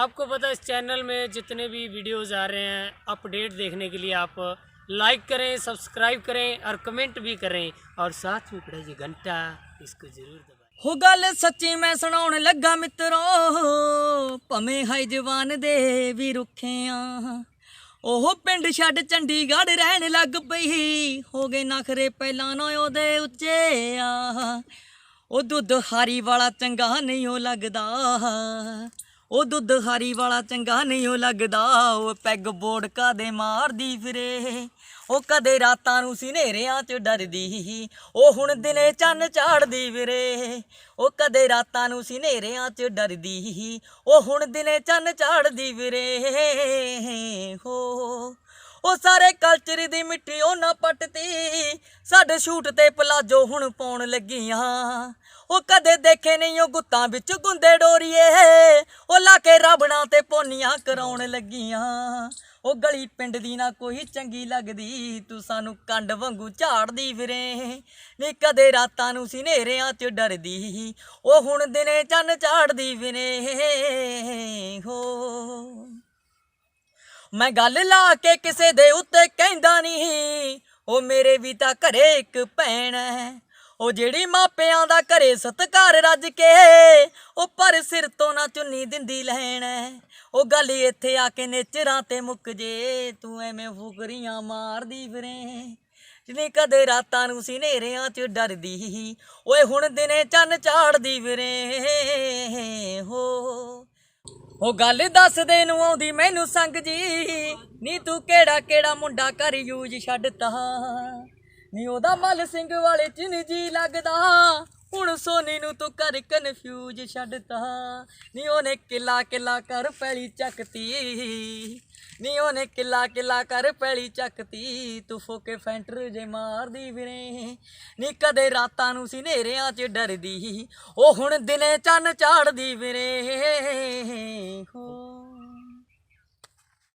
आपको पता है इस चैनल में जितने भी वीडियोस आ रहे हैं अपडेट देखने के लिए आप लाइक करें सब्सक्राइब करें और कमेंट भी करें और साथ में पड़े ये घंटा इसको जरूर दबाएं ਹੋ ਗੱਲ ਸੱਚੀ ਮੈਂ ਸੁਣਾਉਣ ਲੱਗਾ ਮਿੱਤਰੋ ਭਵੇਂ ਹਾਈ ਜਵਾਨ ਦੇ ਵੀ ਰੁੱਖੇ ਆ ਉਹ ਪਿੰਡ ਛੱਡ ਚੰਡੀਗੜ੍ਹ ਰਹਿਣ ਲੱਗ ਪਈ ਹੋ ਗਏ ਨਖਰੇ ਪਹਿਲਾਂ ਨਾ ਉਹਦੇ ਉੱਚੇ ਆ ਉਹ ਦੁੱਧ ਹਾਰੀ ਵਾਲਾ ਚੰਗਾ ਨਹੀਂ ਉਹ ਲੱਗਦਾ ਉਹ ਦੁੱਧ ਹਾਰੀ ਵਾਲਾ ਚੰਗਾ ਨਹੀਂ ਉਹ ਲੱਗਦਾ, ਉਹ ਪੈਗ ਬੋੜਕਾ ਦੇ ਮਾਰਦੀ ਫਿਰੇ। ਉਹ ਕਦੇ ਰਾਤਾਂ ਨੂੰ ਸਿਨੇਰਿਆਂ 'ਚ ਡਰਦੀ, ਉਹ ਹੁਣ ਦਿਨੇ ਚੰਨ ਚਾੜਦੀ ਵੀਰੇ ਉਹ ਕਦੇ ਰਾਤਾਂ ਨੂੰ ਸਿਨੇਰਿਆਂ 'ਚ ਡਰਦੀ, ਉਹ ਹੁਣ ਦਿਨੇ ਚੰਨ ਚਾੜਦੀ ਵੀਰੇ ਹੋ, ਉਹ ਸਾਰੇ ਕਲਚਰ ਦੀ ਮਿੱਟੀ ਉਹ ਨਾ ਪੱਟਤੀ ਸਾਡੇ ਸ਼ੂਟ ਤੇ ਪਲਾਜੋ ਹੁਣ ਪਾਉਣ ਲੱਗੀਆਂ। ਉਹ ਕਦੇ ਦੇਖੇ ਨਹੀਂ, ਉਹ ਗੁੱਤਾਂ ਵਿੱਚ ਗੁੰਦੇ ਡੋਰੀਏ। ਉਹ ਲਾ ਕੇ ਰਬੜਾਂ ਤੇ ਪੋਨੀਆਂ ਕਰਾਉਣ ਲੱਗੀਆਂ। ਉਹ ਗਲੀ ਪਿੰਡ ਦੀ ਨਾ ਕੋਈ ਚੰਗੀ ਲੱਗਦੀ, ਤੂੰ ਸਾਨੂੰ ਕੰਡ ਵਾਂਗੂ ਝਾੜਦੀ ਫਿਰੇ। ਨੀ ਕਦੇ ਰਾਤਾਂ ਨੂੰ ਸਿਨੇਰਿਆਂ 'ਚ ਡਰਦੀ, ਉਹ ਹੁਣ ਦਿਨੇ ਚੰਨ ਝਾੜਦੀ ਫਿਰੇ। ਹੋ। ਮੈਂ ਗੱਲ ਲਾ ਕੇ ਕਿਸੇ ਦੇ ਉੱਤੇ ਕਹਿੰਦਾ ਨਹੀਂ ਉਹ ਮੇਰੇ ਵੀ ਤਾਂ ਘਰੇ ਇੱਕ ਭੈਣ ਹੈ। ਉਹ ਜਿਹੜੀ ਮਾਪਿਆਂ ਦਾ ਘਰੇ ਸਤਕਾਰ ਰੱਜ ਕੇ, ਉਹ ਪਰ ਸਿਰ ਤੋਂ ਨਾ ਚੁੰਨੀ ਦਿੰਦੀ ਲੈਣ ਉਹ ਗੱਲ ਇੱਥੇ ਆ ਕੇ ਨੇਚਰਾਂ ਤੇ ਮੁੱਕ ਜੇ, ਤੂੰ ਐਵੇਂ ਫੁਕਰੀਆਂ ਮਾਰਦੀ ਫਿਰੇ। ਜਿਵੇਂ ਕਦੇ ਰਾਤਾਂ ਨੂੰ ਸੀ ਸਿਨੇਰਿਆਂ 'ਚ ਡਰਦੀ ਓਏ ਹੁਣ ਦਿਨੇ ਚੰਨ ਚਾੜਦੀ ਫਿਰੇ। ਹੋ ਉਹ ਗੱਲ ਦੱਸਦੇ ਨੂੰ ਆਉਂਦੀ ਮੈਨੂੰ ਸੰਗ ਜੀ। ਨੀ ਤੂੰ ਕਿਹੜਾ ਕਿਹੜਾ ਮੁੰਡਾ ਕਰ ਯੂਜ ਛੱਡਤਾ। ਨੀ ਉਹਦਾ ਮਲ ਸਿੰਘ ਵਾਲੇ ਚ ਜੀ ਲੱਗਦਾ। ਹੁਣ ਸੋਨੀ ਨੂੰ ਤੂੰ ਕਰ ਕਨਫਿਊਜ਼ ਛੱਡਤਾ। ਨੀ ਉਹਨੇ ਕਿਲਾ ਕਿਲਾ ਕਰ ਪੈਲੀ ਚੱਕਤੀ। ਨੀ ਉਹਨੇ ਕਿਲਾ ਕਿਲਾ ਕਰ ਪੈਲੀ ਚੱਕਤੀ। ਤੂੰ ਫੋਕੇ ਫੈਂਟਰ ਜੇ ਮਾਰਦੀ ਫਿਰੇ। ਨੀ ਕਦੇ ਰਾਤਾਂ ਨੂੰ ਸਿਨੇਰਿਆਂ 'ਚ ਡਰਦੀ। ਉਹ ਹੁਣ ਦਿਨੇ ਚੰਨ ਚਾੜਦੀ ਫਿਰੇ। ਹੋ